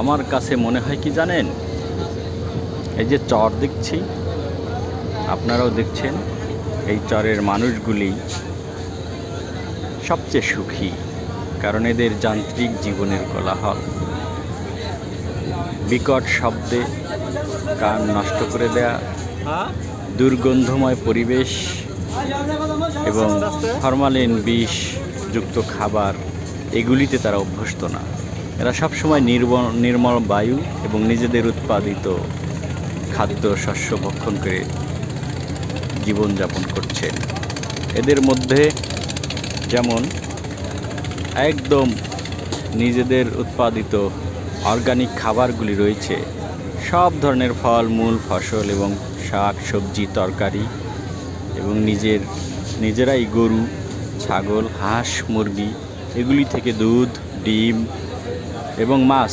আমার কাছে মনে হয় কি জানেন? এই যে চর দেখছি, আপনারাও দেখছেন, এই চরের মানুষগুলি সবচেয়ে সুখী, কারণ এদের যান্ত্রিক জীবনের কোলাহল। বিকট শব্দে কান নষ্ট করে দেয়া, দুর্গন্ধময় পরিবেশ এবং ফরমালিন বিষ যুক্ত খাবার, এগুলিতে তারা অভ্যস্ত না। এরা সবসময় নির্মল নির্মল বায়ু এবং নিজেদের উৎপাদিত খাদ্য শস্য ভক্ষণ করে জীবনযাপন করছে। এদের মধ্যে যেমন একদম নিজেদের উৎপাদিত অর্গানিক খাবারগুলি রয়েছে, সব ধরনের ফল, মূল, ফসল এবং শাক, সবজি, তরকারি এবং নিজের, নিজেরাই গরু, ছাগল, হাঁস, মুরগি, এগুলি থেকে দুধ, ডিম এবং মাছ